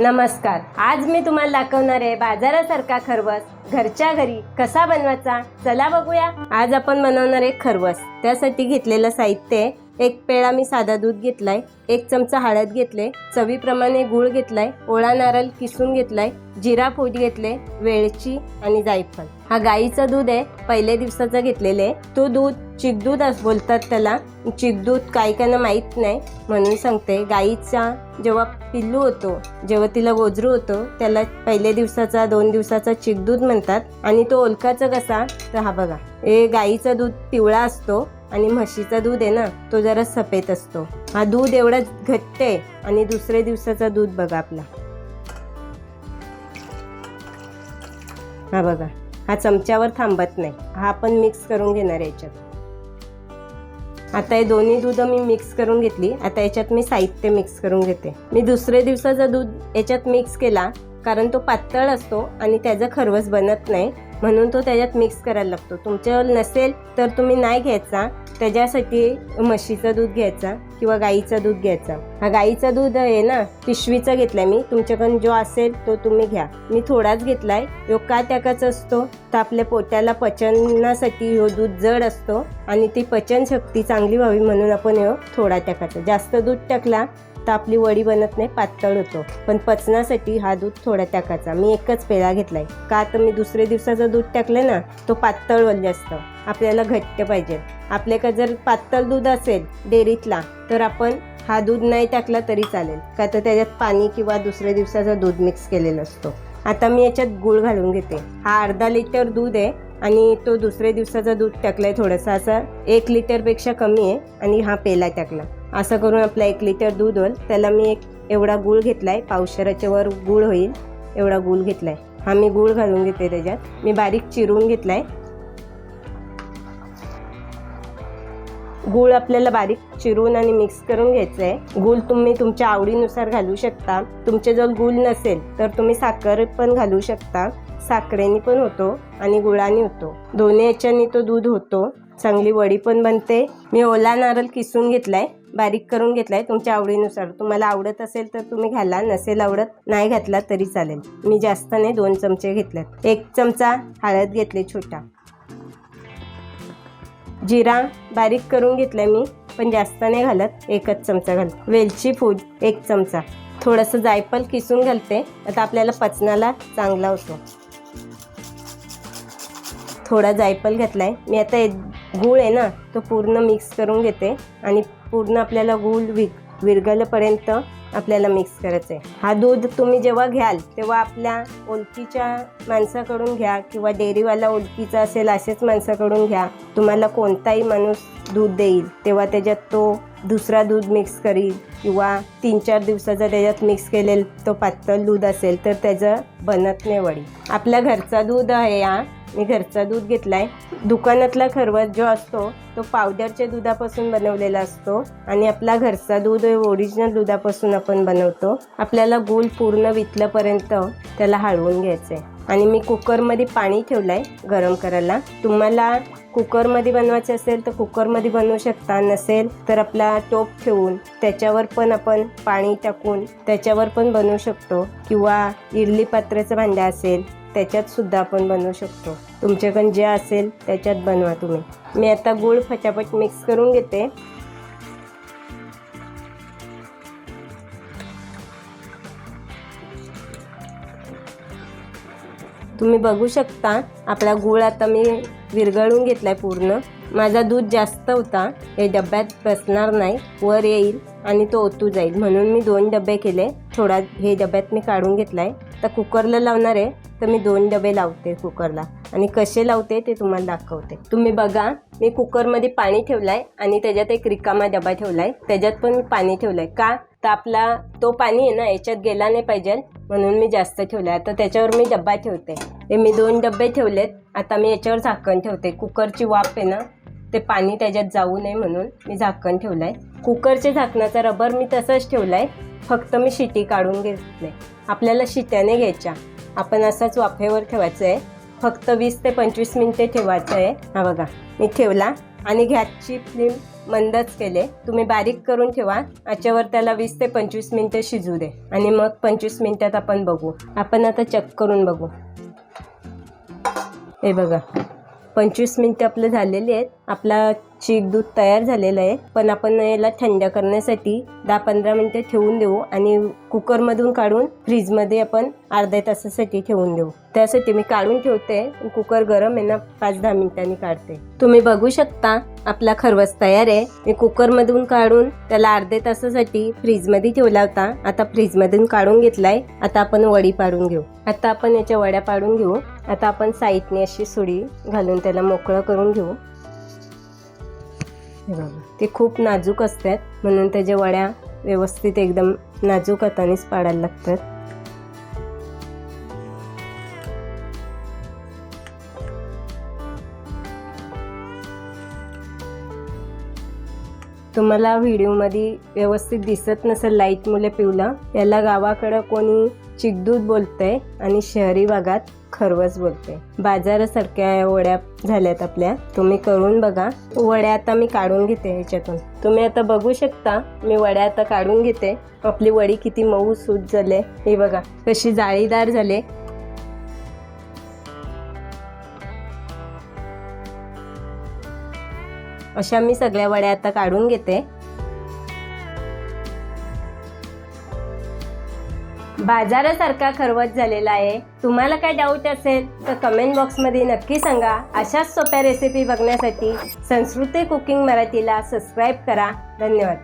नमस्कार. आज मी तुम्हाला दाखवणार आहे बाजारासारखा खरवस. घरच्या घरी कसा बनवायचा? चला बघूया. आज आपण बनवणार आहे खरवस. त्यासाठी घेतलेलं साहित्य आहे एक पेळा मी साधा दूध घेतलाय एक चमचा हळद घेतले चवीप्रमाणे गूळ घेतलाय ओळा नारळ किसून घेतलाय जिरा पूड घेतले वेलची आणि जायफळ. हा गाईचं दूध आहे पहिल्या दिवसाचं घेतलेलं आहे. तो दूध चिकदूध अस बोलतात त्याला. चिकदूध काही काहींना माहीत नाही म्हणून सांगते. गाईचा जेव्हा पिल्लू होतो जेव्हा तिला गोजरू होतो त्याला पहिल्या दिवसाचा दोन दिवसाचा चिकदूध म्हणतात. आणि तो ओलकाचा कसा? तर हा बघा. हे गाईचा दूध पिवळा असतो. आणि म्हशीचा दूध आहे ना तो जरा सफेद असतो. हा दूध एवढा घट्ट आहे आणि दुसऱ्या दिवसाचा दूध बघा आपला. हा बघा हा चमच्यावर थांबत नाही. हा आपण मिक्स करून घेणार याच्यात. आता हे दोन्ही दूध मी मिक्स करून घेतली. आता याच्यात मी साहित्य मिक्स करून घेते. मी दुसऱ्या दिवसाचा दूध याच्यात मिक्स केला कारण तो पातळ असतो आणि त्याचं खरवस बनत नाही. म्हणून तो त्याच्यात मिक्स करायला लागतो. तुमच्यावर नसेल तर तुम्ही नाही घ्यायचा. त्याच्यासाठी म्हशीचं दूध घ्यायचा किंवा गाईचं दूध घ्यायचा. हा गाईचं दूध आहे ना पिशवीचं घेतलाय मी. तुमच्याकडून जो असेल तो तुम्ही घ्या. मी थोडाच घेतलाय. यो का त्याकाच असतो? तर आपल्या पोट्याला पचनासाठी हो दूध जड असतो आणि ती पचन शक्ती चांगली व्हावी म्हणून आपण हो थोडा टाकायचा जास्त दूध टाकला तर आपली वडी बनत नाही पातळ होतो. पण पचनासाठी हा दूध थोडा टाकायचा. मी एकच पेळा घेतलाय. का तर मी दुसऱ्या दिवसाचं दूध टाकलं ना तो पातळ वल्ले असतं. आपल्याला घट्ट पाहिजे. आपल्याकडे जर पातळ दूध असेल डेअरीतला तर आपण हा दूध नाही टाकला तरी चालेल. का तर त्याच्यात पाणी किंवा दुसऱ्या दिवसाचं दूध मिक्स केलेलं असतो. आता मी याच्यात गूळ घालून घेते. हा अर्धा लिटर दूध आहे आणि तो दुसऱ्या दिवसाचा दूध टाकलाय थोडासा. असा एक लिटरपेक्षा कमी आहे आणि हा पेला टाकला. असं करून आपला एक लिटर दूध होईल त्याला मी एक एवढा गूळ घेतला आहे पावशराच्या वर गूळ होईल एवढा गूळ घेतला आहे हा मी गूळ घालून घेते त्याच्यात. मी बारीक चिरून घेतलाय. गूळ आपल्याला बारीक चिरून आणि मिक्स करून घ्यायचं आहे गूळ तुम्ही तुमच्या आवडीनुसार घालू शकता. तुमच्याजवळ गूळ नसेल तर तुम्ही साखर पण घालू शकता. साखरेने पण होतो आणि गुळाने होतो. दोन्ही याच्यानी तो दूध होतो. चांगली वडी पण बनते. मी ओला नारळ किसून घेतलाय. बारीक करून घेतलाय तुमच्या आवडीनुसार. तुम्हाला आवडत असेल तर तुम्ही घाला नसेल आवडत नाही घातला तरी चालेल. मी जास्त नाही दोन चमचे घेतलेत. एक चमचा हळद घेतले छोटा. जिरा बारीक करून घेतलाय मी पण जास्त नाही घालत एकच चमचा घाल वेलची फूड एक चमचा. थोडंसं जायफल किसून घालते आता आपल्याला पचनाला चांगला होतो. थोडा जायफल घातलाय. मी आता एक गूळ आहे ना तो पूर्ण मिक्स करून घेते आणि पूर्ण आपल्याला गूळ वि विरघळपर्यंत आपल्याला मिक्स करायचं आहे हा दूध तुम्ही जेव्हा घ्याल तेव्हा आपल्या ओळखीच्या माणसाकडून घ्या किंवा डेअरीवाला ओळखीचा असेल असेच माणसाकडून घ्या. तुम्हाला कोणताही माणूस दूध देईल तेव्हा त्याच्यात तो दुसरा दूध मिक्स करील किंवा तीन चार दिवसाचा त्याच्यात मिक्स केलेला तो पातळ दूध असेल तर त्याचं बनत नाही वडी. आपल्या घरचा दूध आहे हा मी घरचा दूध घेतलाय. दुकानातला खरवस जो असतो तो पावडरच्या दुधापासून बनवलेला असतो आणि आपला घरचा दूध ओरिजिनल दुधापासून आपण बनवतो. आपल्याला गूळ पूर्ण वितल्यापर्यंत त्याला हळवून घ्यायचं आहे आणि मी कुकरमध्ये पाणी ठेवलं आहे गरम करायला. तुम्हाला कुकरमध्ये बनवायचे असेल तर कुकरमध्ये बनवू शकता नसेल तर आपला टोप ठेवून त्याच्यावर पण आपण पाणी टाकून त्याच्यावर पण बनवू शकतो. किंवा इडली पात्राचं भांडं असेल त्याच्यात सुद्धा आपण बनवू शकतो. तुमच्याकडे जे असेल त्याच्यात बनवा तुम्ही. मी आता गूळ फटाफट मिक्स करून घेते. तुम्ही बघू शकता आपला गूळ आता मी विरघळून घेतलाय पूर्ण. माझा दूध जास्त होता हे डब्यात बसणार नाही वर येईल आणि तो ओतू जाईल. म्हणून मी दोन डबे केले. थोडा हे डब्यात मी काढून घेतलाय. तर कुकरला लावणार आहे. तर मी दोन डबे लावते कुकरला आणि कसे लावते ते तुम्हाला दाखवते. तुम्ही बघा मी कुकरमध्ये पाणी ठेवलाय आणि त्याच्यात एक रिकामा डबा ठेवलाय. त्याच्यात पण मी पाणी ठेवलंय. का? तर आपला तो पाणी आहे ना याच्यात गेला नाही पाहिजे. म्हणून मी जास्त ठेवलाय. आता त्याच्यावर मी डब्बा ठेवते. हे मी दोन डबे ठेवलेत. आता मी याच्यावर झाकण ठेवते. कुकरची वाफ आहे ना ते पाणी त्याच्यात जाऊ नये म्हणून मी झाकण ठेवलंय. कुकरच्या झाकणाचा रबर मी तसंच ठेवलाय. फक्त मी शिटी काढून घेतले आपल्याला शिट्याने घ्यायच्या. आपण असाच वाफेवर ठेवायचं आहे फक्त वीस ते पंचवीस मिनिटे ठेवायचं आहे हा बघा मी ठेवला आणि गॅसची फ्लेम मंदच केले. तुम्ही बारीक करून ठेवा. याच्यावर त्याला वीस ते पंचवीस मिनटं शिजू दे. आणि मग पंचवीस मिनिटात आपण बघू. आपण आता चेक करून बघू. हे बघा पंचवीस मिनटं आपलं झालेली आहेत. आपला चीक दूध तयार झालेलं आहे. पण आपण याला थंड करण्यासाठी दहा पंधरा मिनटं ठेवून देऊ आणि कुकरमधून काढून फ्रीजमध्ये आपण अर्ध्या तासासाठी ठेवून देऊ. त्यासाठी मी काढून ठेवते. कुकर गरम आहे ना पाच दहा मिनिटांनी काढते. तुम्ही बघू शकता आपला खरवस तयार आहे. मी कुकरमधून काढून त्याला अर्ध्या तासासाठी फ्रीजमध्ये ठेवला होता. आता फ्रीजमधून काढून घेतलाय. आता आपण वडी पाडून घेऊ. आता आपण याच्या वड्या पाडून घेऊ. आता आपण साईडने अशी सुडी घालून त्याला मोकळं करून घेऊ. हे बघा ते खूप नाजूक असतात म्हणून त्याच्या वड्या व्यवस्थित एकदम नाजूक हातानेच पाडायला लागतात. तुम्हाला व्हिडिओमध्ये व्यवस्थित दिसत नसेल लाइट मुले पिवला याला गावाकडं कोणी चिकदूध बोलतंय आणि शहरी भागात खरवस बोलते बाजारासारख्या वड्या झाल्यात आपल्या. तुम्ही करून बघा. वड्या आता मी काढून घेते ह्याच्यातून. तुम्ही आता बघू शकता मी वड्या आता काढून घेते. आपली वडी किती मऊ सूट झाले. हे बघा कशी जाळीदार झाले. अशा मी सगळ्या वड्या आता काढून घेते. बाजारासारखा खरवत झालेला आहे. तुम्हाला काय डाऊट असेल तर कमेंट बॉक्समध्ये नक्की सांगा. अशाच सोप्या रेसिपी बघण्यासाठी संस्कृती कुकिंग मराठीला सबस्क्राईब करा. धन्यवाद.